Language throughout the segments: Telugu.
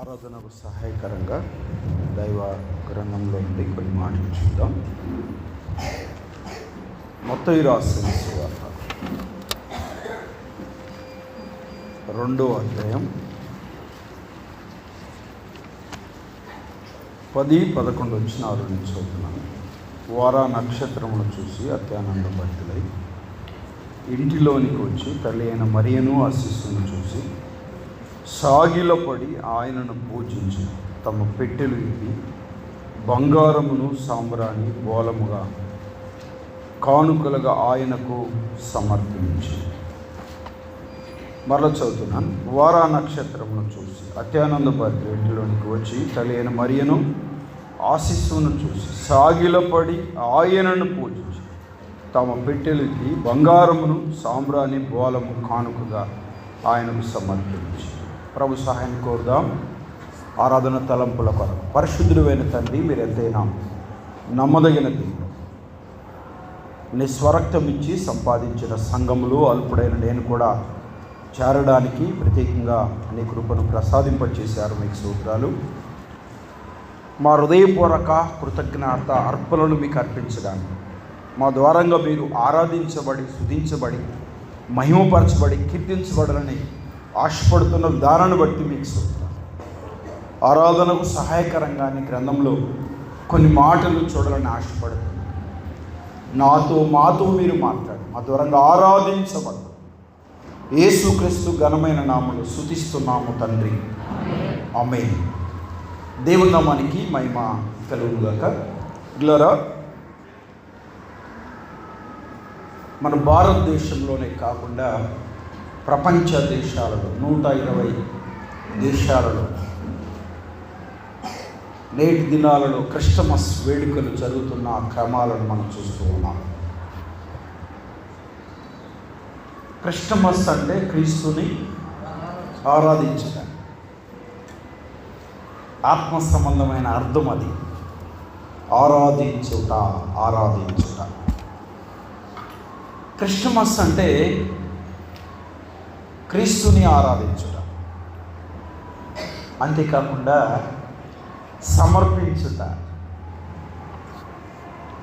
ఆరాధనకు సహాయకరంగా దైవ గ్రంథంలో ఉండి కొన్ని మాటలు చూద్దాం. మొత్తం రాసిన సువార్త. రెండో అధ్యాయం పది పదకొండు వచ్చిన ఆరు నుంచి చదువుతున్నాను వారా నక్షత్రమును చూసి అత్యానందభరితులై ఇంటిలోనికి వచ్చి తల్లి అయిన మరియను ఆ శిశువును చూసి సాగిలపడి ఆయనను పూజించి. తమ పెట్టెలు ఇప్పి బంగారమును సాంబ్రాణి బోలముగా కానుకలుగా ఆయనకు సమర్పించి. మరల చదువుతున్నాను వారా నక్షత్రమును చూసి అత్యానందపడి ఇంటిలోనికి వచ్చి తల్లి అయిన మరియను ఆశిస్సును చూసి సాగిలపడి ఆయనను పూజించి. తమ పెట్టెలకి బంగారమును సాంబ్రాణి బోలము కానుకగా ఆయనకు సమర్పించి. ప్రభు సహాయం కోరుదాం. ఆరాధన తలంపుల కొరకు. పరిశుద్ధుడైన తండ్రి మీరు ఎంతైనా నమ్మదగిన దేవుడు. నీ స్వరక్తం ఇచ్చి సంపాదించిన సంఘములు అల్పుడైన నేను కూడా చేరడానికి ప్రత్యేకంగా నీ కృపను ప్రసాదింపచేశారు మీకు సూత్రాలు. మా హృదయపూర్వక కృతజ్ఞత అర్పణలు మీకు అర్పించడానికి. మా ద్వారంగా మీరు ఆరాధించబడి శుధించబడి మహిమపరచబడి కీర్తించబడాలని ఆశపడుతున్న విధానాన్ని బట్టి మీకు సూత్రం ఆరాధనకు సహాయకరంగా నీ గ్రంథంలో కొన్ని మాటలు చూడాలని ఆశపడుతున్నాను. నాతో మాతో మీరు మాట్లాడు. మా దూరంగా ఆరాధించబడ్డ యేసుక్రీస్తు ఘనమైన నామలు శుతిస్తున్నాము తండ్రి. అమ్మే దేవుని నామానికి మహిమ కలుగుగాక ఇల్లరా మన భారతదేశంలోనే కాకుండా ప్రపంచ దేశాలలో నూట ఇరవై దేశాలలో నేటి దినాలలో క్రిస్టమస్ వేడుకలు జరుగుతున్న క్రమాలను మనం చూస్తూ ఉన్నాం. క్రిస్టమస్ అంటే క్రీస్తుని ఆరాధించడం. ఆత్మ సంబంధమైన అర్థం అది. ఆరాధించుట ఆరాధించుట. క్రిస్టమస్ అంటే క్రీస్తుని ఆరాధించుట. అంతేకాకుండా సమర్పించుట.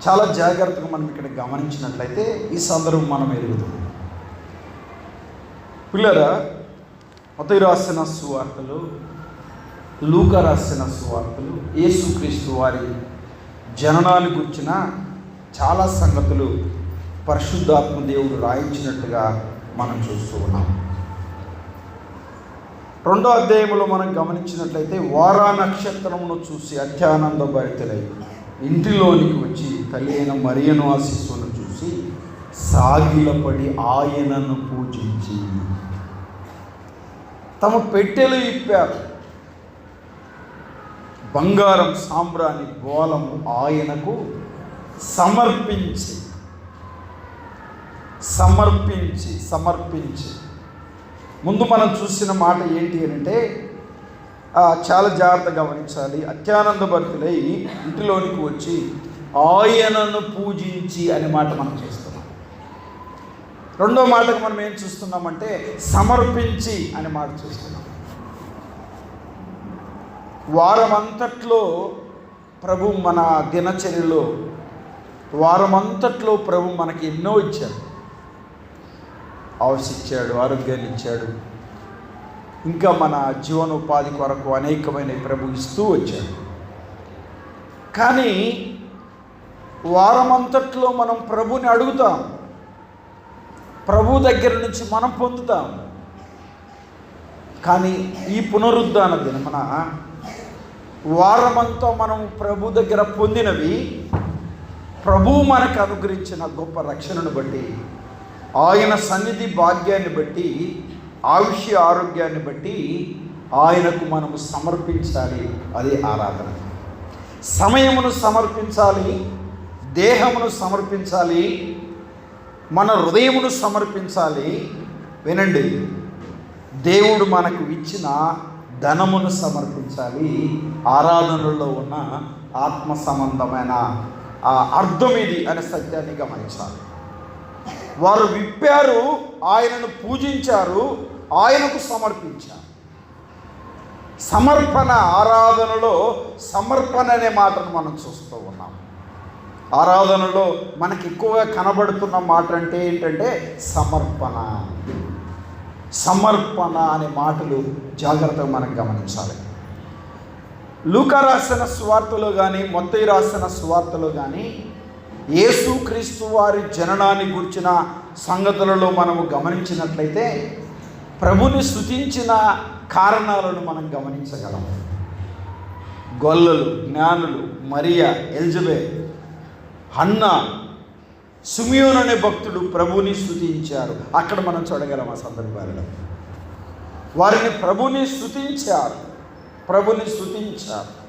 చాలా జాగ్రత్తగా మనం ఇక్కడ గమనించినట్లయితే ఈ సందర్భం మనం ఎదుగుతుంది. పిల్లరా మొదటి రాసిన సువార్తలు లూక రాసిన సువార్తలు యేసుక్రీస్తు వారి జననాన్ని గుర్చిన చాలా సంగతులు పరిశుద్ధాత్మ దేవుడు రాయించినట్టుగా మనం చూస్తూ ఉన్నాం. రెండో అధ్యాయంలో మనం గమనించినట్లయితే వారా నక్షత్రమును చూసి అత్యానంద భరితులై ఇంటిలోనికి వచ్చి తల్లి అయిన మరియను ఆశీస్సును చూసి సాగిలపడి ఆయనను పూజించి తమ పెట్టెలు ఇప్పారు. బంగారం సాంబ్రాణి బోలము ఆయనకు సమర్పించి సమర్పించి సమర్పించి ముందు మనం చూసిన మాట ఏంటి అంటే చాలా జాగ్రత్తగా గమనించాలి. అత్యానంద భక్తులై ఇంటిలోనికి వచ్చి ఆయనను పూజించి అనే మాట మనం చేస్తున్నాం. రెండో మాటకు మనం ఏం చూస్తున్నామంటే సమర్పించి అనే మాట చూస్తున్నాం. వారమంతట్లో ప్రభు మన దినచర్యలో వారమంతట్లో ప్రభు మనకి ఎన్నో ఇచ్చారు. ఆవశించాడు ఆరోగ్యాన్ని ఇచ్చాడు ఇంకా మన జీవనోపాధి కొరకు అనేకమైన ప్రభు ఇస్తూ వచ్చాడు. కానీ వారమంతట్లో మనం ప్రభుని అడుగుతాం. ప్రభు దగ్గర నుంచి మనం పొందుతాం. కానీ ఈ పునరుద్ధాన దినమున వారమంతా మనం ప్రభు దగ్గర పొందినవి ప్రభు మనకు అనుగ్రహించిన గొప్ప రక్షణను బట్టి ఆయన సన్నిధి భాగ్యాన్ని బట్టి ఆయుష్య ఆరోగ్యాన్ని బట్టి ఆయనకు మనము సమర్పించాలి. అది ఆరాధన. సమయమును సమర్పించాలి దేహమును సమర్పించాలి మన హృదయమును సమర్పించాలి. వినండి దేవుడు మనకు ఇచ్చిన ధనమును సమర్పించాలి. ఆరాధనలో ఉన్న ఆత్మ సంబంధమైన ఆ అర్థం ఇది అనే సత్యాన్ని గమనించాలి. వారు విప్పారు ఆయనను పూజించారు ఆయనకు సమర్పించారు. సమర్పణ ఆరాధనలో సమర్పణ అనే మాటను మనం చూస్తూ ఉన్నాం. ఆరాధనలో మనకి ఎక్కువగా కనబడుతున్న మాట అంటే ఏంటంటే సమర్పణ. సమర్పణ అనే మాటలు జాగ్రత్తగా మనం గమనించాలి. లూకా రాసిన స్వార్థలో కానీ మొత్తయి రాసిన స్వార్థలో కానీ యేసుక్రీస్తు వారి జననాన్ని గుర్చిన సంగతులలో మనము గమనించినట్లయితే ప్రభుని స్థుతించిన కారణాలను మనం గమనించగలం. గొల్లలు జ్ఞానులు మరియా ఎలిజబెత్ అన్న సుమియోన్ అనే భక్తుడు ప్రభుని స్థుతించారు అక్కడ మనం చూడగలం ఆ సందర్భాలలో. వారిని ప్రభుని స్థుతించారు ప్రభుని స్థుతించారు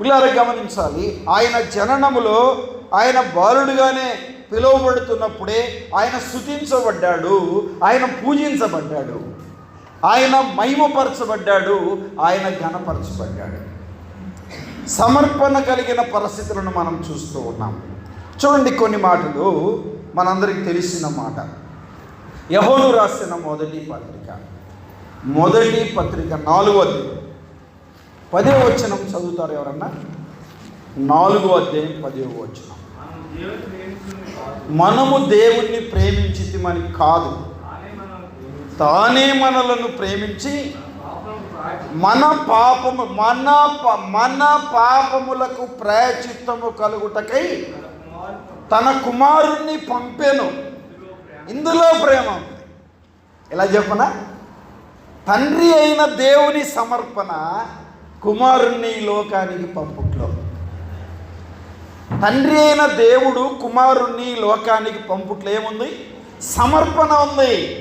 పిల్లలు గమనించాలి ఆయన జననములో ఆయన బాలుడుగానే పిలువబడుతున్నప్పుడే ఆయన స్తుతించబడ్డాడు ఆయన పూజించబడ్డాడు ఆయన మహిమపరచబడ్డాడు ఆయన ఘనపరచబడ్డాడు. సమర్పణ కలిగిన పరిస్థితులను మనం చూస్తూ ఉన్నాం. చూడండి కొన్ని మాటలు మనందరికి తెలిసిన మాట. యహోను రాసిన మొదటి పత్రిక. మొదటి పత్రిక నాలుగవది పదే వచనం చదువుతారు ఎవరన్నా? నాలుగో అధ్యాయం పదే వచనం మనం దేవుని ప్రేమించుకుని కాదు మనము దేవుణ్ణి ప్రేమించితిమని కాదు. తానే మనలను ప్రేమించి మన పాపము మన మన పాపములకు ప్రాయచిత్తము కలుగుటకై తన కుమారుణ్ణి పంపెను. ఇందులో ప్రేమ ఉంది. ఎలా చెప్పనా? తండ్రి అయిన దేవుని సమర్పణ కుమారుణ్ణి లోకానికి పంపుట్లో. తండ్రి అయిన దేవుడు కుమారుణ్ణి లోకానికి పంపుట్లో ఏముంది? సమర్పణ ఉంది.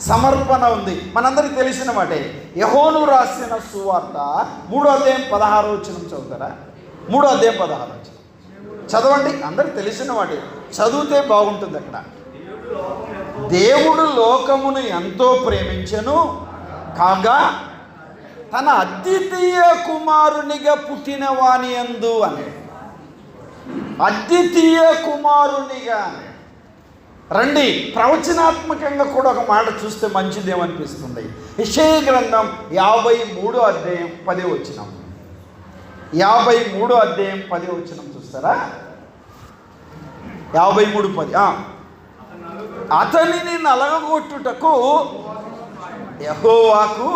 సమర్పణ ఉంది. మనందరికి తెలిసిన మాటే. యహోను రాసిన సువార్త మూడో అధ్యాయం పదహారు వచ్చిన చదువుతారా? మూడో అధ్యాయం పదహారు వచ్చిన చదవండి అందరికి తెలిసిన వాటే చదివితే బాగుంటుంది అక్కడ. దేవుడు లోకమును ఎంతో ప్రేమించెను కాగా తన అద్వితీయ కుమారునిగా పుట్టిన వాణి ఎందు అని. అద్వితీయ కుమారునిగా. రండి ప్రవచనాత్మకంగా కూడా ఒక మాట చూస్తే మంచిదేమనిపిస్తుంది? విషయ గ్రంథం యాభై మూడో అధ్యాయం పదే వచ్చినాం యాభై మూడో అధ్యాయం పదే వచ్చినాం చూస్తారా? యాభై మూడు పది అతనిని నలగొట్టుటకు యహోవాకు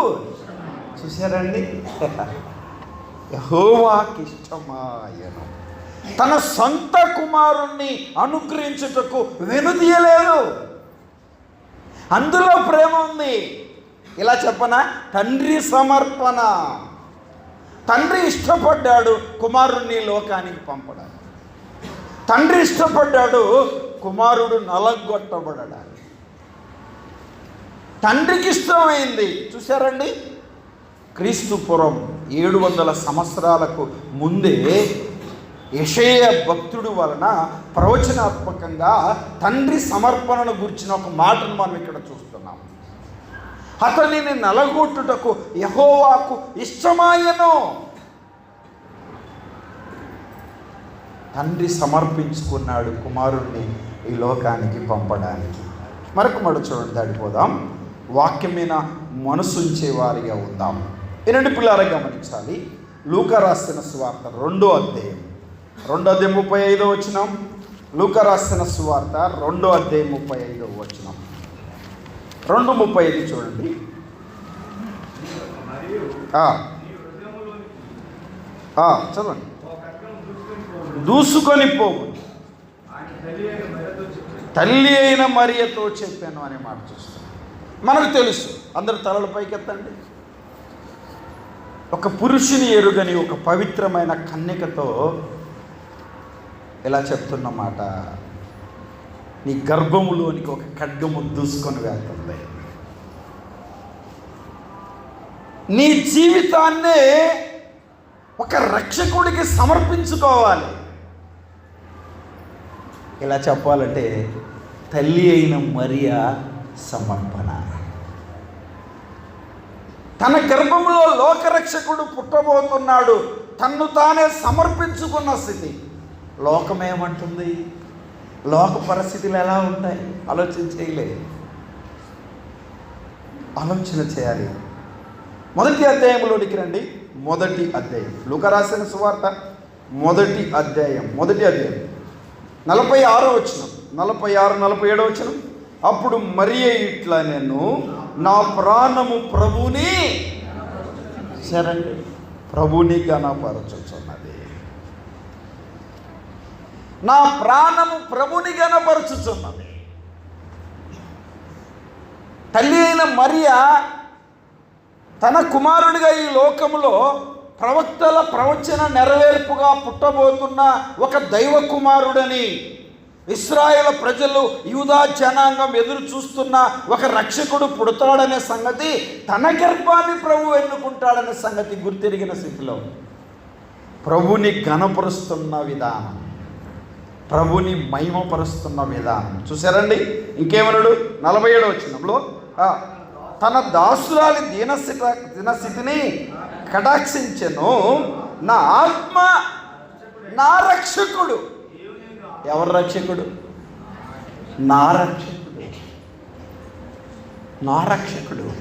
చూసారండి? యహోవాకి ఇష్టమాయను తన సొంత కుమారుణ్ణి అనుగ్రహించుటకు వెనుదీయలేదు అందులో ప్రేమ ఉంది. ఇలా చెప్పనా? తండ్రి సమర్పణ. తండ్రి ఇష్టపడ్డాడు కుమారుణ్ణి లోకానికి పంపడానికి. తండ్రి ఇష్టపడ్డాడు కుమారుడు నలగొట్టబడడానికి. తండ్రికి ఇష్టమైంది. చూసారండి క్రీస్తుపురం ఏడు వందల సంవత్సరాలకు ముందే యషయ భక్తుడు వలన ప్రవచనాత్మకంగా తండ్రి సమర్పణను గురించిన ఒక మాటను మనం ఇక్కడ చూస్తున్నాం. అతనిని నలగొట్టుటకు యహోవాకు ఇష్టమాయను. తండ్రి సమర్పించుకున్నాడు కుమారుణ్ణి ఈ లోకానికి పంపడానికి. మరొక మడు చూడండి దాడిపోదాం వాక్యం మీద మనసుంచే వారిగా ఉందాం. ఎన్నటి పిల్లలు గమనించాలి. లూక రాసిన సువార్త రెండో అధ్యాయం. రెండో అధ్యాయం ముప్పై ఐదో వచ్చినాం లూక రాసిన సువార్త రెండో అధ్యాయం ముప్పై ఐదో వచ్చినాం రెండు ముప్పై ఐదు చూడండి. చదవండి. దూసుకొని పోవు. తల్లి అయిన చెప్పాను తల్లి అయిన మరియతో చెప్పాను అనే మాట చూస్తాం. మనకు తెలుసు. అందరు తలల పైకెత్తండి. ఒక పురుషుని ఎరుగని ఒక పవిత్రమైన కన్యకతో ఇలా చెప్తున్నమాట నీ గర్భములోనికి ఒక ఖడ్గము దూసుకొని వెళ్తుంది. నీ జీవితాన్నే ఒక రక్షకుడికి సమర్పించుకోవాలి. ఇలా చెప్పాలంటే తల్లి అయిన మరియా సమర్పణ. తన గర్భంలో లోకరక్షకుడు పుట్టబోతున్నాడు తన్ను తానే సమర్పించుకున్న స్థితి. లోకమేమంటుంది? లోక పరిస్థితులు ఎలా ఉంటాయి? ఆలోచన చేయలే. ఆలోచన చేయాలి. మొదటి అధ్యాయంలోనికి రండి. మొదటి అధ్యాయం. లూక రాసిన సువార్త. మొదటి అధ్యాయం. మొదటి అధ్యాయం. నలభై ఆరో వచ్చిన నలభై ఆరు నలభై ఏడో వచ్చిన అప్పుడు మరి ఇట్లా నేను నా ప్రాణము ప్రభుని సరండి ప్రభుని గణపరచుచున్నది నా ప్రాణము ప్రభుని గణపరచుచున్నది. తల్లి అయిన మరియ తన కుమారుడిగా ఈ లోకములో ప్రవక్తల ప్రవచన నెరవేర్పుగా పుట్టబోతున్న ఒక దైవ కుమారుడని ఇస్రాయేల్ ప్రజలు యూదా జనాంగం ఎదురు చూస్తున్న ఒక రక్షకుడు పుడతాడనే సంగతి తన గర్భాన్ని ప్రభు ఎన్నుకుంటాడనే సంగతి గుర్తిరిగిన స్థితిలో. ప్రభుని ఘనపరుస్తున్న విధానం. ప్రభుని మహిమపరుస్తున్న విధానం. చూసారండి ఇంకేమన్నాడు? నలభై ఏడో వచ్చినంలో తన దాసురాలి దీనస్థిత దినస్థితిని కటాక్షించెను. నా ఆత్మ నా రక్షకుడు. ఎవరు రక్షకుడు? నా రక్షకుడు. నా రక్షకుడు.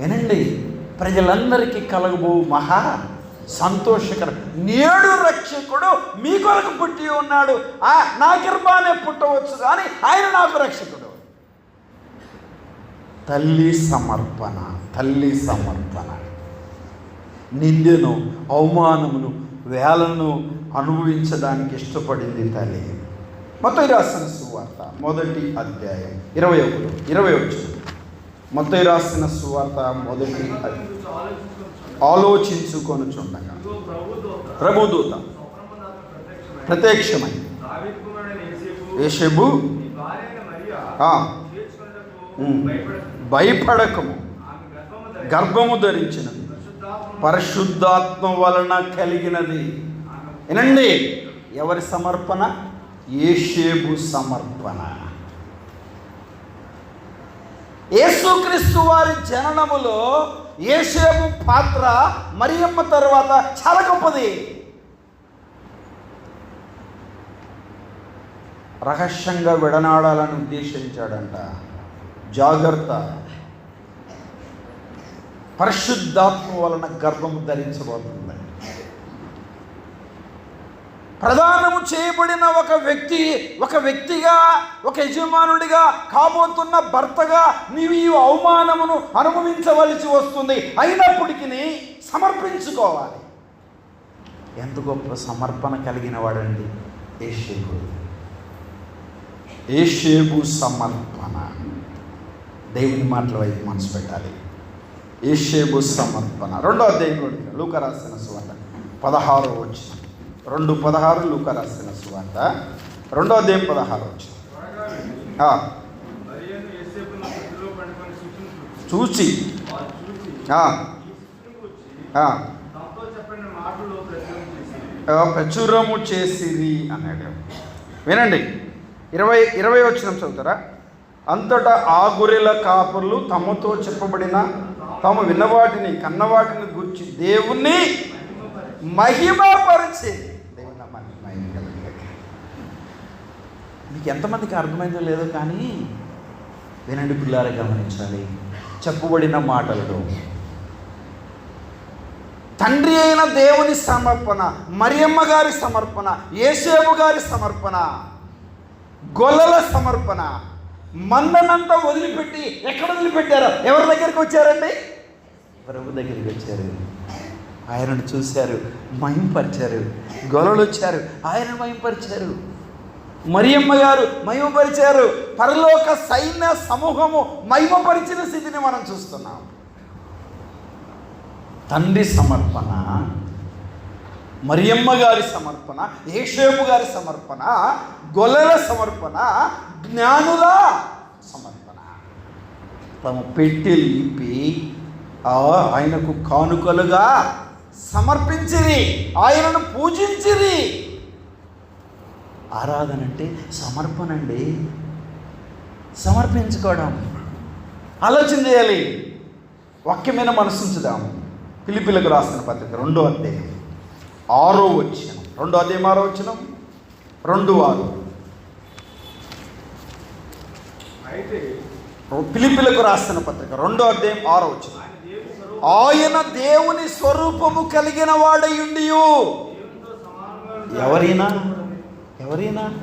వినండి ప్రజలందరికీ కలగబో మహా సంతోషకరం. నేడు రక్షకుడు మీ కొరకు పుట్టి ఉన్నాడు. ఆ నా గర్భానే పుట్టవచ్చు కానీ ఆయన నాకు రక్షకుడు. తల్లి సమర్పణ తల్లి సమర్పణ. నిందెను అవమానమును వేలను అనుభవించడానికి ఇష్టపడింది తల్లి. మొత్తం రాసిన సువార్త మొదటి అధ్యాయం ఇరవై ఒకటి ఇరవై వచ్చి మొత్తం రాసిన సువార్త మొదటి అధ్యాయం. ఆలోచించుకొని చుండగా ప్రభుదూత ప్రత్యక్షమై. ఏషబు భయపడకము. గర్భము ధరించినది. పరిశుద్ధాత్మ వలన కలిగినది. వినండి ఎవరి సమర్పణ? ఏషేబు సమర్పణ. యేసుక్రీస్తు వారి జననములో ఏషేబు పాత్ర మరియమ్మ తర్వాత చాలా గొప్పది. రహస్యంగా విడనాడాలని ఉద్దేశించాడంట. జాగ్రత్త. పరిశుద్ధాత్మ వలన గర్భము ధరించబోతుంది ప్రదానము చేయబడిన ఒక వ్యక్తి ఒక వ్యక్తిగా ఒక యజమానుడిగా కాబోతున్న భర్తగా నీవు ఈ అవమానమును అనుభవించవలసి వస్తుంది. అయినప్పటికీ సమర్పించుకోవాలి. ఎంత గొప్ప సమర్పణ కలిగిన వాడండి. ఏషేబు ఏషేబు సమర్పణ. దేవుని మాటల వైపు మనసు పెట్టాలి. ఏషేబు సమర్పణ. రెండో దేవుడు లూక రాసిన సువార్త. పదహారో వచ్చిన రెండు పదహారు లూక రాసిన సువార్త. రెండో అధ్యాయం పదహారు చూచి. చూసి ప్రచురము చేసిరి అన్నాడు. వినండి. ఇరవై ఇరవై వచ్చిన చదువుతారా? అంతటా ఆ గొర్రెల కాపుర్లు తమతో చెప్పబడిన తాము విన్నవాటిని కన్నవాటిని గురించి దేవుణ్ణి మహిమపరిచేది దేవుని నామానికి మహిమ కలుగుగాక. మీకు ఎంతమందికి అర్థమైందో లేదో కానీ వినండి పిల్లారా గమనించాలి. చెప్పబడిన మాటలు తండ్రి అయిన దేవుని సమర్పణ మరియమ్మ గారి సమర్పణ యేసేపు గారి సమర్పణ గొల్లల సమర్పణ మందనంతా వదిలిపెట్టి ఎక్కడ వదిలిపెట్టారో? ఎవరి దగ్గరికి వచ్చారండి? ప్రభు దగ్గరికి వచ్చారు. ఆయనను చూశారు మయంపరిచారు గొలలు వచ్చారు ఆయన మయంపరిచారు మరియమ్మ గారు మహిమపరిచారు. పరలోక సైన్య సమూహము మహిమపరిచిన స్థితిని మనం చూస్తున్నాం. తండ్రి సమర్పణ మరియమ్మ గారి సమర్పణ ఏషేపు గారి సమర్పణ గొల్లల సమర్పణ జ్ఞానుల సమర్పణ. తమ పెట్టి లిపి ఆయనకు కానుకలుగా సమర్పించిరి ఆయనను పూజించిరి. ఆరాధన అంటే సమర్పణ అండి సమర్పించుకోవడం. ఆలోచన చేయాలి. వాక్యమైన మనసుంచుదాం పిలిపిలకు రాసిన పత్రిక రెండో అధ్యాయం. ఆరో వచ్చిన రెండో అధ్యాయం ఆరో వచ్చిన రెండు ఆరు. అయితే పిలిపిలకు రాసిన పత్రిక రెండో అధ్యాయం ఆరో వచ్చిన ఆయన దేవుని స్వరూపము కలిగిన వాడయుండి. ఎవరైనా ఎవరైనా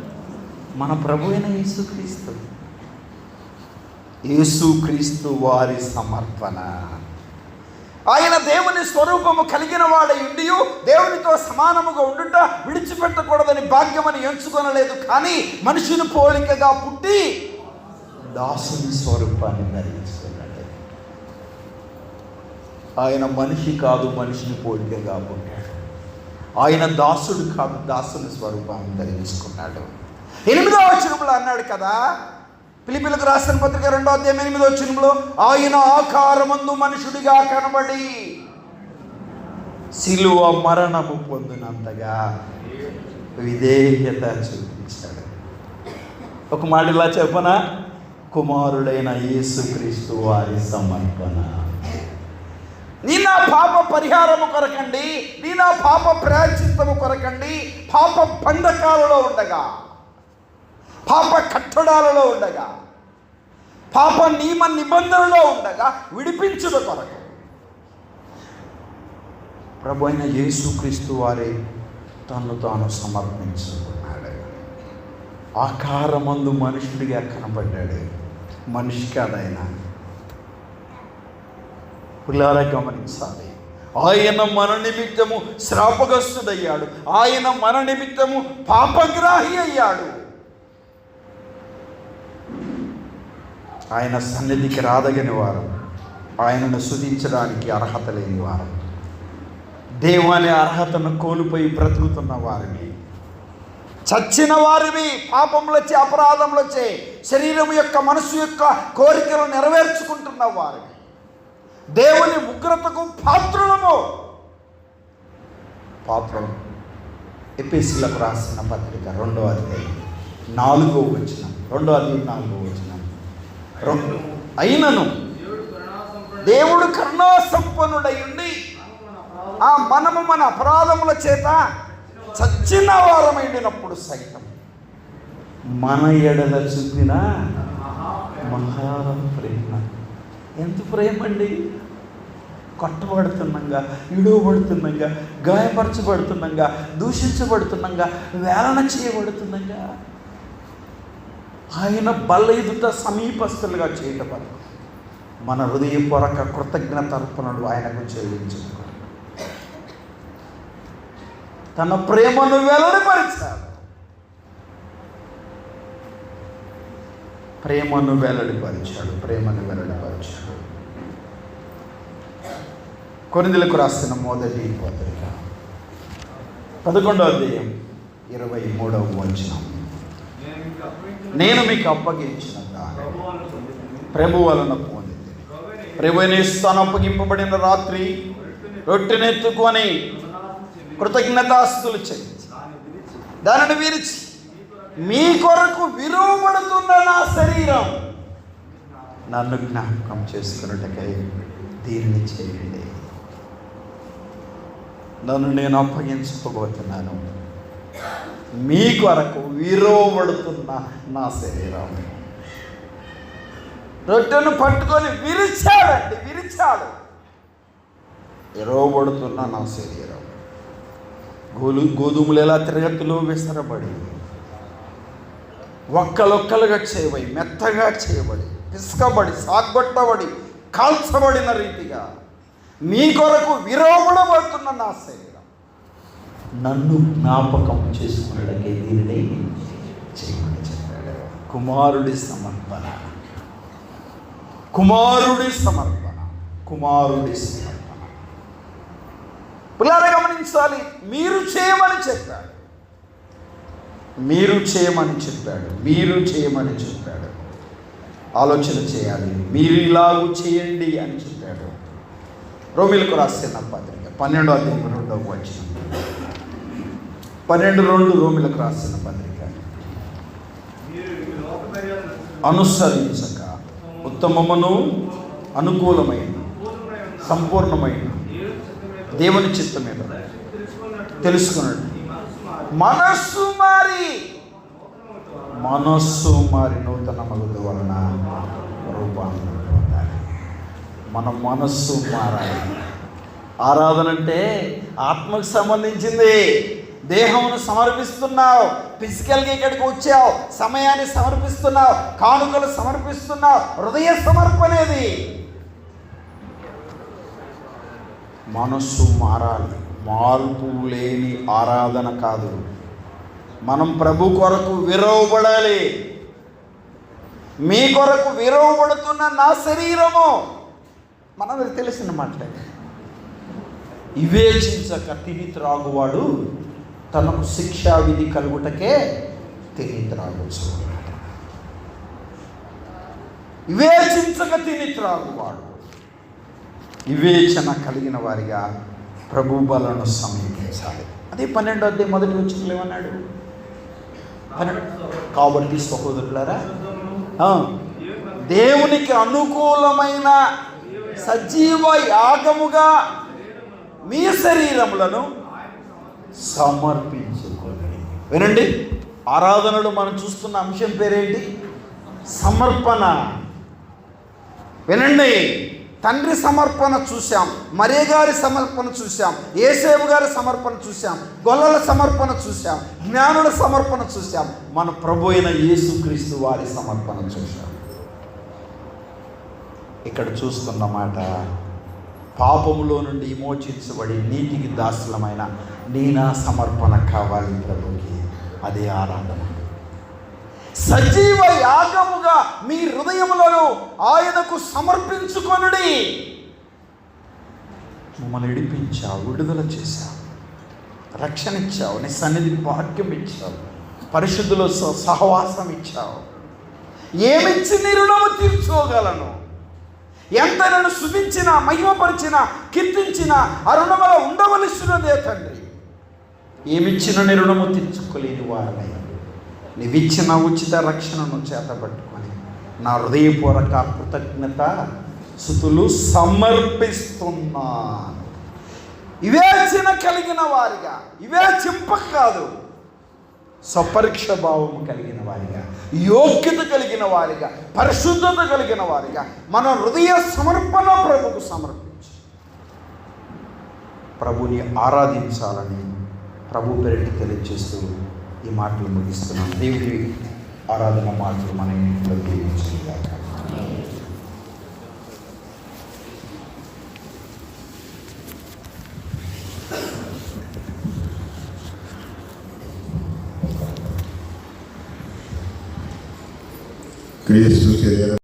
మన ప్రభు అయిన యేసుక్రీస్తు. యేసుక్రీస్తు వారి సమర్పణ. ఆయన దేవుని స్వరూపము కలిగిన వాడై ఉండి దేవునితో సమానముగా ఉండుట విడిచిపెట్టకూడదని భాగ్యమని ఎంచుకొనలేదు. కానీ మనిషిని పోలికగా పుట్టి దాసుని స్వరూపాన్ని ధరించుకున్నాడు. ఆయన మనిషి కాదు మనిషిని పోలికగా పుట్టాడు. ఆయన దాసుడు కాదు దాసుని స్వరూపాన్ని ధరించుకున్నాడు. ఎనిమిదో వచనంలో అన్నాడు కదా పిలిపిలకు రాసిన పత్రిక రెండో అధ్యాయం ఎనిమిదో వచనంలో ఆయన ఆకారమందు మనుషుడిగా కనబడి శిలువ మరణము పొందినంతగా విధేయత చూపించాడు. ఒక మాట ఇలా చెప్పనా? కుమారుడైన యేసుక్రీస్తు వారి సమర్పణ. నీ నా పాప పరిహారము కొరకండి నీ నా పాప ప్రాచిత్తము కొరకండి పాప బంధకాలలో ఉండగా పాప కట్టడాలలో ఉండగా పాప నియమ నిబంధనలో ఉండగా విడిపించుట కొరకు. ప్రభు అయిన యేసుక్రీస్తు వారే తను తాను సమర్పించుకున్నాడు. ఆకారమందు మనుషుడిగా కనబడ్డాడు. మనిషి కాదైనా పిల్లారా గమనించాలి. ఆయన మన నిమిత్తము శ్రాపగస్తుడయ్యాడు ఆయన మన నిమిత్తము పాపగ్రాహి అయ్యాడు. ఆయన సన్నిధికి రాదగని వారు ఆయనను శుధించడానికి అర్హత లేని వారు. దేవుని అర్హతను కోల్పోయి బ్రతుకుతున్న వారిని. చచ్చిన వారివి పాపములచే అపరాధములచే శరీరం యొక్క మనసు యొక్క కోరికలు నెరవేర్చుకుంటున్న వారిని. దేవుని ఉగ్రతకు పాత్రులము. పాత్రలు ఎపిసిలకు రాసిన పత్రిక రెండో అధ్యాయం. నాలుగో వచ్చిన రెండో అధ్యాయం నాలుగో వచ్చిన అయినను దేవుడు కరుణాసంపన్నుడు. కరుణా ఉండి ఆ మనము మన అపరాధముల చేత చచ్చిన వారమైనప్పుడు సైతం మన ఎడల చూపిన మహా ప్రేమ. ఎంత ప్రేమ అండి కొట్టబడుతున్నాగా ఇడువబడుతుండగా గాయపరచబడుతున్నాగా దూషించబడుతున్నాగా వేలన చేయబడుతున్నాగా ఆయన బల్ల ఎదుట సమీపస్తులుగా చేయటం వరకు మన హృదయపూర్వక కృతజ్ఞత అర్పణలు ఆయనకు చెల్లించారు తన ప్రేమను వెల్లడిపరిచాడు. ప్రేమను వెల్లడిపరిచాడు ప్రేమను వెల్లడిపరిచాడు. కొనిదలకు రాసిన మొదటి పత్రిక. పదకొండో అధ్యాయం ఇరవై మూడవ వచనం. నేను మీకు అప్పగించిన ప్రభు వలన పొందింది ప్రభుని స్థానం అప్పగింపబడిన రాత్రి రొట్టెనెత్తుకొని కృతజ్ఞతాస్తులు చెల్లించి దానిని విరిచి మీ కొరకు మీ కొరకు విరువబడుతున్న నా శరీరం నన్ను జ్ఞాపకం చేసుకున్నట్టుకై దీన్ని చేయండి. నన్ను నేను అప్పగించుకోబోతున్నాను. మీ కొరకు విరోవబడుతున్న నా శరీరం. రొట్టెను పట్టుకొని విరిచాడండి విరిచాడు. విరవబడుతున్న నా శరీరం. గోలు గోధుమలు ఎలా తిరగతిలో విసరబడి. ఒక్కలొక్కలుగా చేయబడి మెత్తగా చేయబడి పిసుకబడి సాగొట్టబడి కాల్చబడిన రీతిగా. మీ కొరకు విరోబడబడుతున్న నా శరీరం. నన్ను జ్ఞాపకం చేసుకున్నట్లకే దీనిని చేయమని చెప్పాడు. కుమారుడి సమర్పణ. కుమారుడి సమర్పణ. కుమారుడి సమర్పణ. పిల్లలు గమనించాలి మీరు చేయమని చెప్పాడు. మీరు చేయమని చెప్పాడు మీరు చేయమని చెప్పాడు. ఆలోచన చేయాలి మీరు ఇలాగూ చేయండి అని చెప్పాడు. రోమిలకు రాసిన పత్రిక పన్నెండో అధ్యాయం రెండవ వచ్చిన పన్నెండు రెండు రోమిలకు రాసిన పత్రిక. అనుసరించక ఉత్తమమును అనుకూలమైన సంపూర్ణమైన దేవుని చిత్తమేదో తెలుసుకున్నాడు. మనస్సు మారి మనస్సు మారి నూతన మగుడు వలన రూపాంతరం. మన మనస్సు మారాలి. ఆరాధన అంటే ఆత్మకు సంబంధించింది. దేహమును సమర్పిస్తున్నావు. ఫిజికల్గా ఇక్కడికి వచ్చావు. సమయాన్ని సమర్పిస్తున్నావు. కానుకలు సమర్పిస్తున్నావు. హృదయ సమర్పణేది మనస్సు మారాలి. మార్పు లేని ఆరాధన కాదు. మనం ప్రభు కొరకు విరవబడాలి. మీ కొరకు విరవబడుతున్న నా శరీరము మనందరికి తెలిసిన మాటలే. వివేచించక తిని త్రాగువాడు తనకు శిక్షా విధి కలుగుటకే తిని త్రాగొచ్చు వివేచించక తిని త్రాగువాడు వివేచన కలిగిన వారిగా ప్రభు బలను సమీపించాలి. అదే పన్నెండో అధ్యాయం మొదటి వచ్చిన ఏమన్నాడు? కాబట్టి సహోదరులారా దేవునికి అనుకూలమైన సజీవ యాగముగా మీ శరీరములను సమర్పించుకోండి వినండి ఆరాధనలో మనం చూస్తున్న అంశం పేరేంటి? సమర్పణ. వినండి తండ్రి సమర్పణ చూశాం మరే గారి సమర్పణ చూశాం ఏసేవు గారి సమర్పణ చూశాం గొల్లల సమర్పణ చూశాం జ్ఞానుల సమర్పణ చూశాం మన ప్రభు అయిన యేసుక్రీస్తు వారి సమర్పణ చూశాం. ఇక్కడ చూస్తున్నమాట పాపములో నుండి విమోచించబడి నీటికి దాసులమైన నీనా సమర్పణ కావాలి ప్రభుకి. అదే ఆరాధన. సజీవ యాగముగా మీ హృదయములను ఆయనకు సమర్పించుకొనుడి. మమ్మల్ని విడిపించావు విడుదల చేశావు రక్షణ ఇచ్చావు నీ సన్నిధి వాక్యం ఇచ్చావు పరిశుద్ధులో స- సహవాసం ఇచ్చావు. ఏమిచ్చి నీ రుణము తీర్చుకోగలను? ఎంత నన్ను శుభించిన మహిమపరిచిన కీర్తించిన అరుణముల ఉండవలసినదే తండ్రి. ఏమిచ్చిన నీ రుణము తెచ్చుకోలేని వారనై నీవిచ్చిన ఉచిత రక్షణను చేతబట్టుకొని నా హృదయపూర్వక కృతజ్ఞత స్థుతులు సమర్పిస్తున్నా ఇవేచన కలిగిన వారిగా వివేచింప కాదు. సపరీక్ష భావం కలిగిన వారిగా యోగ్యత కలిగిన వారిగా పరిశుద్ధత కలిగిన వారిగా మన హృదయ సమర్పణ ప్రభుకు సమర్పించి. ప్రభుని ఆరాధించాలని ప్రభు పేరిట తెలియజేస్తూ ఈ మాటలు ముగిస్తున్నాం. దేవుడి ఆరాధన మాటలు మన ఇంట్లో దీవించుగాక క్రీస్తు శరీరం